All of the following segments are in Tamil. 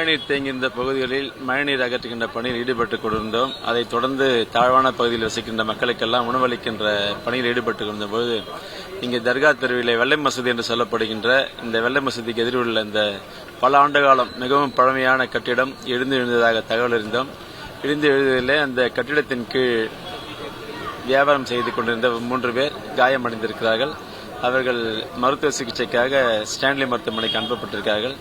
மழைநீர் தேங்கியிருந்த பகுதிகளில் மழைநீர் அகற்றுகின்ற பணியில் ஈடுபட்டுக் கொண்டிருந்தோம். அதைத் தொடர்ந்து தாழ்வான பகுதியில் வசிக்கின்ற மக்களுக்கெல்லாம் உணவளிக்கின்ற பணியில் ஈடுபட்டுக் கொண்டிருந்த போது இங்கே தர்கா தெருவிலே வெள்ளை மசூதி என்று சொல்லப்படுகின்ற இந்த வெள்ளை மசூதிக்கு எதிரில் உள்ள இந்த பல ஆண்டு காலம் மிகவும் பழமையான கட்டிடம் இடிந்து எழுந்ததாக தகவல் இருந்தோம் இடிந்து எழுந்ததிலே அந்த கட்டிடத்தின் கீழ் வியாபாரம் செய்து கொண்டிருந்த மூன்று பேர் காயமடைந்திருக்கிறார்கள். அவர்கள் மருத்துவ சிகிச்சைக்காக ஸ்டான்லி மருத்துவமனைக்கு அனுப்பப்பட்டிருக்கார்கள்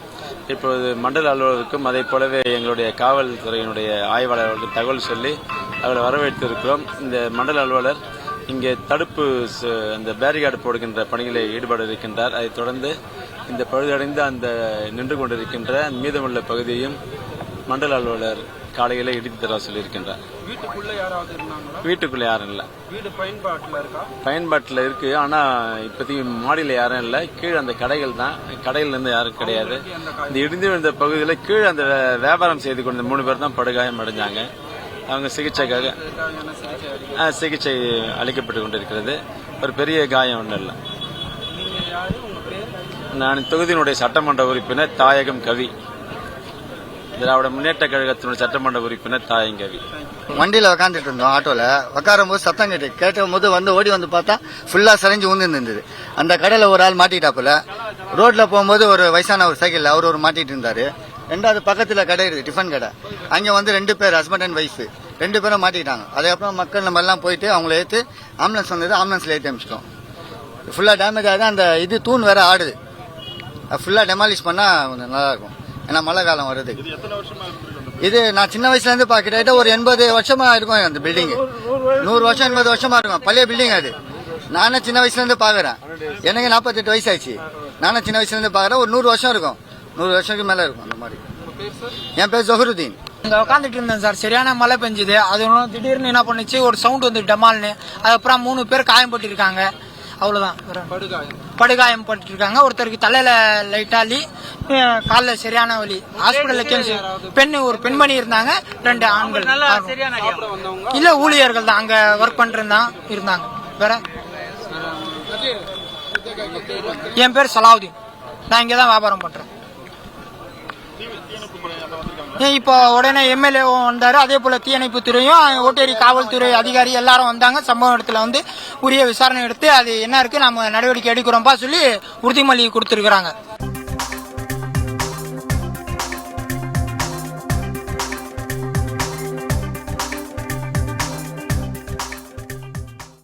இப்போது மண்டல அலுவலருக்கும் அதே போலவே எங்களுடைய காவல்துறையினுடைய ஆய்வாளர்களுக்கு தகவல் சொல்லி அவர்களை வரவேற்றிருக்கிறோம். இந்த மண்டல அலுவலர் இங்கே தடுப்பு அந்த பேரிகார்டு போடுகின்ற பணிகளில் ஈடுபட இருக்கின்றார் அதைத் தொடர்ந்து இந்த பழுதடைந்த அந்த நின்று கொண்டிருக்கின்ற மீதமுள்ள பகுதியையும் மண்டல அலுவலர் காலையில இடித்து தர சொல்லியிருக்கின்றார் வீட்டுக்குள்ள யாரும் இல்லை. வீடு பயன்பாட்டுல இருக்கா? பயன்பாட்டில் இருக்கு. ஆனா இப்போதைக்கு மாடியில் யாரும் இல்லை. கீழே அந்த கடைகள் தான். கடையில இருந்து யாரும் கிடையாது. இந்த இடிந்து விழுந்த பகுதியில் கீழே அந்த வியாபாரம் செய்து கொண்ட மூணு பேர் தான் படுகாயம் அடைஞ்சாங்க. அவங்க சிகிச்சைக்காக சிகிச்சை அளிக்கப்பட்டு கொண்டிருக்கிறது. ஒரு பெரிய காயம் ஒன்றும் இல்லை. நான் தொகுதியினுடைய சட்டமன்ற உறுப்பினர் தாயகம் கவி. திராவிட முன்னேற்ற கழகத்தினுடைய சட்டமன்ற உறுப்பினர் தாயங்கவி. வண்டியில் வண்டியில உக்காந்துட்டு இருந்தோம் ஆட்டோல. உட்காரும் போது சத்தம் கேட்டு கேட்ட போது வந்து ஓடி வந்து பார்த்தா ஃபுல்லா சரிஞ்சு உந்து இருந்தது. அந்த கடையில ஒரு ஆள் மாட்டிட்டாப்புல ரோட்ல போகும்போது ஒரு வயசான ஒரு சைக்கிள் அவர் ஒரு மாட்டிட்டு இருந்தாரு. ரெண்டாவது பக்கத்துல கடை இருக்கு டிஃபன் கடை. அங்க வந்து ரெண்டு பேர் ஹஸ்பண்ட் அண்ட் ஒய்ஃப் ரெண்டு பேரும் மாட்டிட்டாங்க அதுக்கப்புறம் மக்கள் நம்ம எல்லாம் போயிட்டு அவங்கள ஏத்து ஆம்புலன்ஸ் வந்தது ஆம்புலன்ஸ்ல ஏற்றி அமிச்சிட்டோம். ஃபுல்லா டேமேஜ் ஆகுது அந்த இது தூண் வேற ஆடுது. ஃபுல்லா டெமாலிஷ் பண்ணா கொஞ்சம் நல்லா இருக்கும். ஏன்னா மழை காலம் வருது. இது நான் சின்ன வயசுல இருந்து பாக்கிட்ட ஒரு எண்பது வருஷமா இருக்கும் அந்த பில்டிங் நூறு வருஷம் எண்பது வருஷமா இருக்கும். பழைய பில்டிங் அது. நானே சின்ன வயசுல இருந்து பாக்குறேன் எனக்கு நாற்பத்தெட்டு வயசு ஆயிடுச்சு நானும் சின்ன வயசுல இருந்து பாக்குறேன் ஒரு நூறு வருஷம் இருக்கும். நூறு வருஷத்துக்கு மேல இருக்கும் அந்த மாதிரி. என் பேர் ஜொஹருதீன். இங்க உட்காந்துட்டு இருந்தேன் சார் சரியான மழை பெஞ்சுது. அது ஒன்றும் திடீர்னு என்ன பண்ணுச்சு? ஒரு சவுண்ட் வந்து டமால்னு. அதுக்கப்புறம் மூணு பேர் காயம்பட்டிருக்காங்க. அவ்வளவுதான். வேற- படுகாயம் பட்டிருக்காங்க ஒருத்தருக்கு தலையில லைட்டாலி காலில் சரியான வலி. ஹாஸ்பிட்டலுக்கு பெண் ஒரு பெண்மணி இருந்தாங்க. ரெண்டு ஆண்கள். இல்ல ஊழியர்கள் தான். அங்க ஒர்க் பண்ணிருந்தான் இருந்தாங்க. வேற? என் பேர் சலாவுதீன். நான் இங்க தான் வியாபாரம் பண்றேன். இப்போ உடனே எம்எல்ஏ வந்தார். அதே போல் தீயணைப்பு துறையும் ஓட்டேரி காவல்துறை அதிகாரி எல்லாரும் வந்தாங்க. சம்பவ இடத்துல வந்து உரிய விசாரணை எடுத்து அது என்ன இருக்குது நம்ம நடவடிக்கை எடுக்கிறோம்பா சொல்லி உறுதிமொழி கொடுத்துருக்குறாங்க.